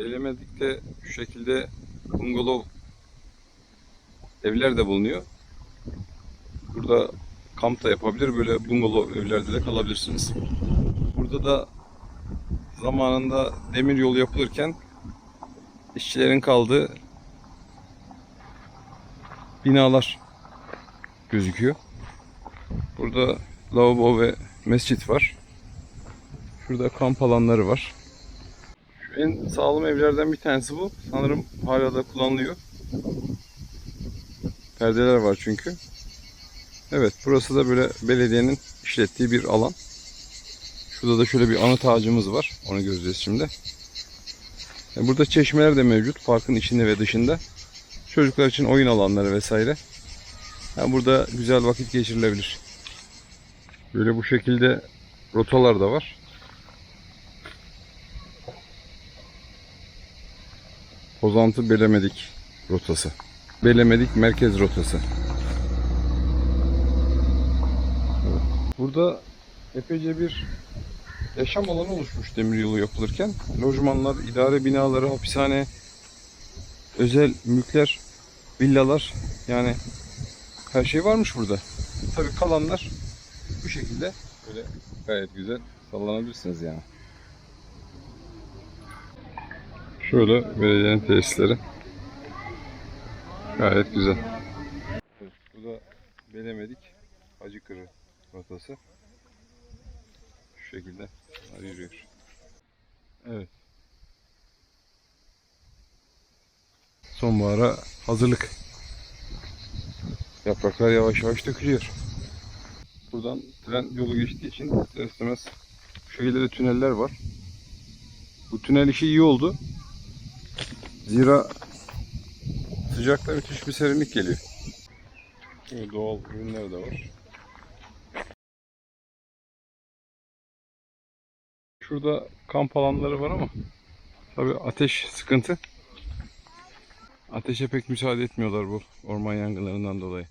Belemedik'te şu şekilde bungalov evler de bulunuyor. Burada kamp da yapabilir. Böyle bungalov evlerde de kalabilirsiniz. Burada da zamanında demir yolu yapılırken işçilerin kaldığı binalar gözüküyor. Burada lavabo ve mescit var. Şurada kamp alanları var. En sağlam evlerden bir tanesi bu. Sanırım hala da kullanılıyor. Perdeler var çünkü. Evet burası da böyle belediyenin işlettiği bir alan. Şurada da şöyle bir anıt ağacımız var. Onu göreceğiz şimdi. E, Burada çeşmeler de mevcut. Parkın içinde ve dışında. Çocuklar için oyun alanları vesaire. Yani burada güzel vakit geçirilebilir. Böyle bu şekilde rotalar da var. Pozantı Belemedik rotası. Belemedik merkez rotası. Burada epeyce bir yaşam alanı oluşmuş demiryolu yapılırken. Lojmanlar, idare binaları, hapishane, özel mülkler, villalar yani her şey varmış burada. Tabii kalanlar bu şekilde böyle gayet güzel sallanabilirsiniz yani. Şöyle belediyenin tesisleri. Gayet güzel. Evet, bu da Belemedik Hacıkırı rotası. Şu şekilde yürüyor. Evet. Sonbahara hazırlık. Yapraklar yavaş yavaş dökülüyor. Buradan tren yolu geçtiği için ister istemez şu şekilde de tüneller var. Bu tünel işi iyi oldu. Zira sıcakta müthiş bir serinlik geliyor. Böyle doğal ürünler de var. Şurada kamp alanları var ama tabi ateş sıkıntı. Ateşe pek müsaade etmiyorlar bu orman yangınlarından dolayı.